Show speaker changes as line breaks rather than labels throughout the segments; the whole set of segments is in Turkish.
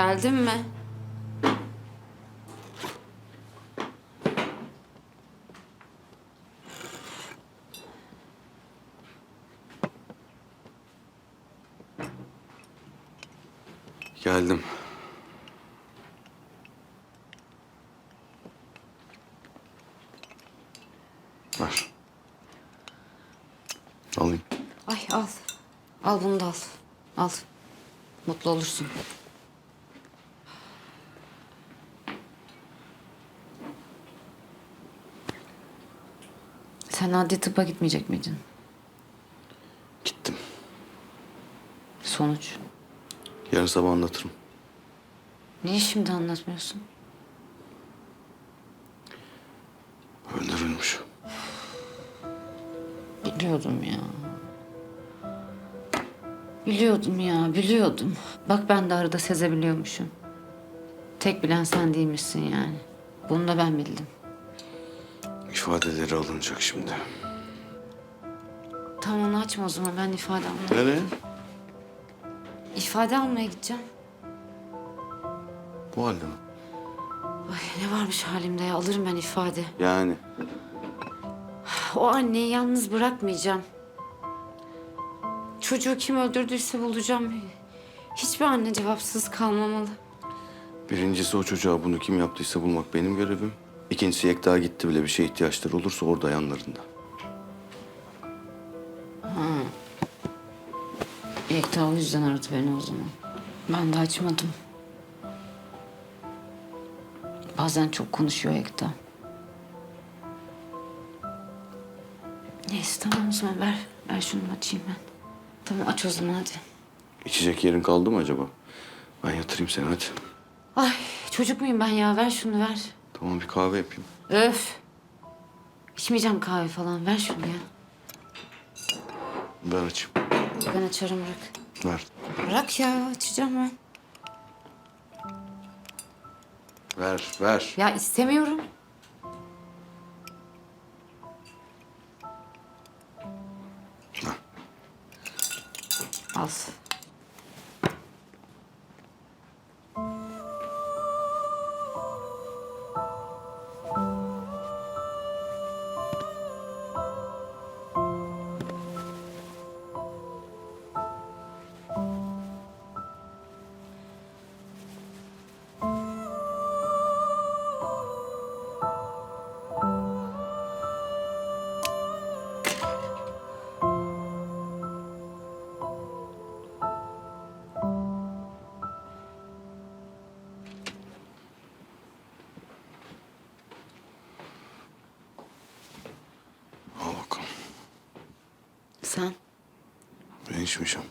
Geldin mi?
Geldim. Ver. Alayım.
Ay al. Al bunu da al. Al. Mutlu olursun. Sen adli tıbba gitmeyecek miydin?
Gittim.
Sonuç.
Yarın sabah anlatırım.
Niye şimdi anlatmıyorsun?
Öldürülmüş.
Biliyordum ya. Biliyordum ya, biliyordum. Bak ben de arada sezebiliyormuşum. Tek bilen sen değilmişsin yani. Bunu da ben bildim.
İfadeleri alınacak şimdi.
Tamam onu açma o zaman ben ifade almaya.
Nereye?
İfade almaya gideceğim.
Bu halde mi?
Ay ne varmış halimde ya alırım ben ifade.
Yani.
O anneyi yalnız bırakmayacağım. Çocuğu kim öldürdüyse bulacağım. Hiçbir anne cevapsız kalmamalı.
Birincisi o çocuğa bunu kim yaptıysa bulmak benim görevim. İkincisi Yekta gitti bile bir şeye ihtiyaçları olursa orada yanlarında.
Yekta o yüzden aradı beni o zaman. Ben de açmadım. Bazen çok konuşuyor Yekta. Neyse tamam o zaman ver. Ver şunu açayım ben. Tamam aç o zaman hadi.
İçecek yerin kaldı mı acaba? Ben yatırayım seni hadi.
Ay çocuk muyum ben ya? Ver şunu ver.
Tamam bir kahve yapayım.
Öf. İçmeyeceğim kahve falan. Ver şunu ya.
Ben açayım.
Ben açarım bırak.
Ver.
Bırak ya açacağım ben.
Ver, ver.
Ya istemiyorum. Sen.
Ben içmeyeceğim.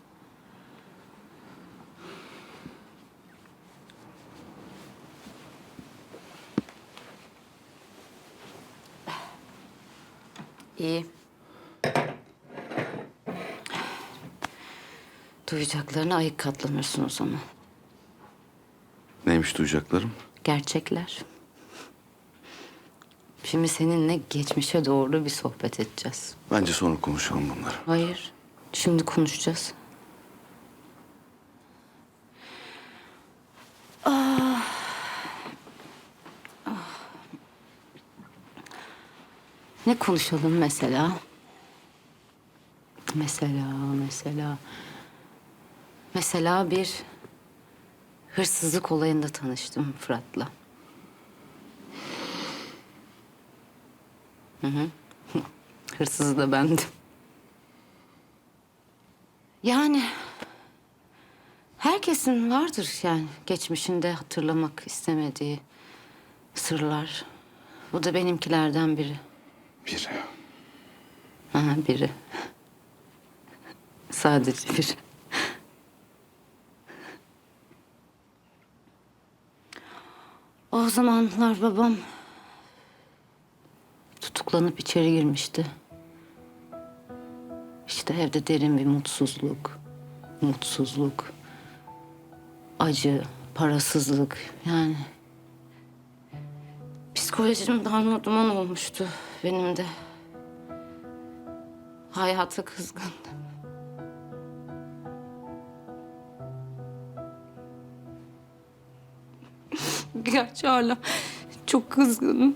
İyi. Duyacaklarına ayık katlanırsın o zaman.
Neymiş duyacaklarım?
Gerçekler. Şimdi seninle geçmişe doğru bir sohbet edeceğiz.
Bence sonra konuşalım bunları.
Hayır. Şimdi konuşacağız. Ah. Ah. Ne konuşalım mesela? Mesela, mesela... Mesela bir hırsızlık olayında tanıştım Fırat'la. Hı hı. Hırsız da bendim. Yani herkesin vardır yani geçmişinde hatırlamak istemediği sırlar. Bu da benimkilerden biri.
Bir.
Aha, biri. Sadece bir. O zamanlar babam tutuklanıp içeri girmişti. İşte evde derin bir mutsuzluk, mutsuzluk, acı, parasızlık yani. Psikolojim darmaduman olmuştu benim de. Hayata kızgındım. Gerçi hala çok kızgınım.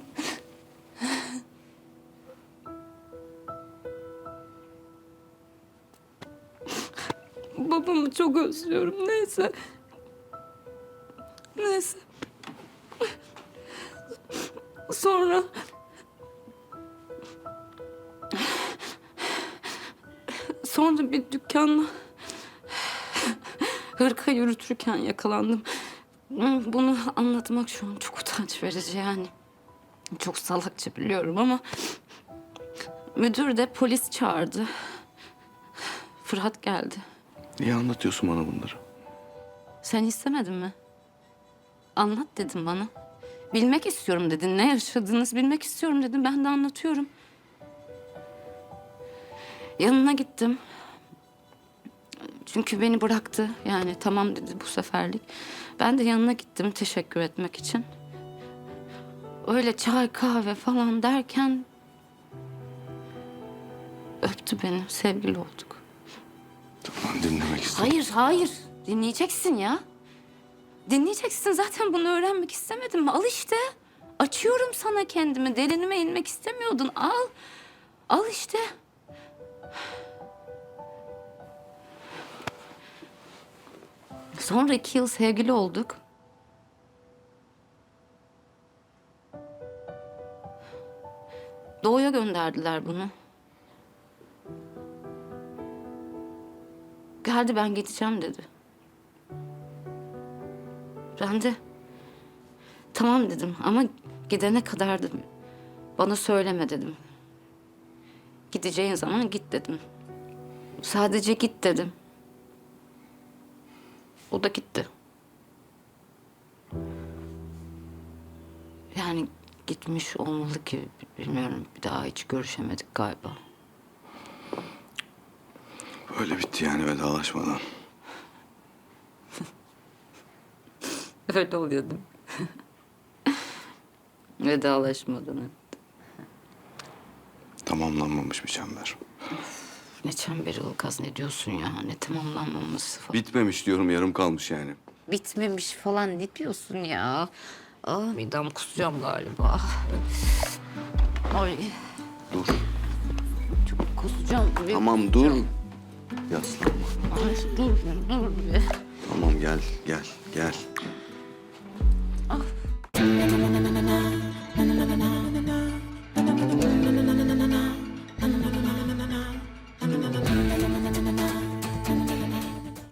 Çok özlüyorum. Neyse. Neyse. Sonra... Sonra bir dükkanda hırka yürütürken yakalandım. Bunu anlatmak şu an çok utanç verici yani. Çok salakça biliyorum ama müdür de polis çağırdı. Fırat geldi.
Niye anlatıyorsun bana bunları?
Sen istemedin mi? Anlat dedim bana. Bilmek istiyorum dedin. Ne yaşadınız bilmek istiyorum dedim. Ben de anlatıyorum. Yanına gittim. Çünkü beni bıraktı. Yani tamam dedi bu seferlik. Ben de yanına gittim teşekkür etmek için. Öyle çay kahve falan derken öptü beni. Sevgili olduk.
Dinlemek istedim.
Hayır, hayır. Dinleyeceksin ya. Dinleyeceksin. Zaten bunu öğrenmek istemedim. Al işte. Açıyorum sana kendimi. Derinime inmek istemiyordun. Al. Al işte. Sonra iki yıl sevgili olduk. Doğu'ya gönderdiler bunu. Geldi ben gideceğim dedi. Ben de tamam dedim ama gidene kadar dedim. Bana söyleme dedim. Gideceğin zaman git dedim. Sadece git dedim. O da gitti. Yani gitmiş olmalı ki bilmiyorum bir daha hiç görüşemedik galiba.
Öyle bitti yani vedalaşmadan.
Öyle oluyor değil mi? Vedalaşmadan. evet.
Tamamlanmamış bir çember.
Ne çemberi Ilgaz ne diyorsun ya? Ne tamamlanmaması falan.
Bitmemiş diyorum yarım kalmış yani.
Bitmemiş falan ne diyorsun ya? Aa, midem kusacağım galiba. Ay
Dur.
çok kusacağım.
Tamam dur. Yaslanma.
Ay, dur dur bir.
Tamam gel gel gel.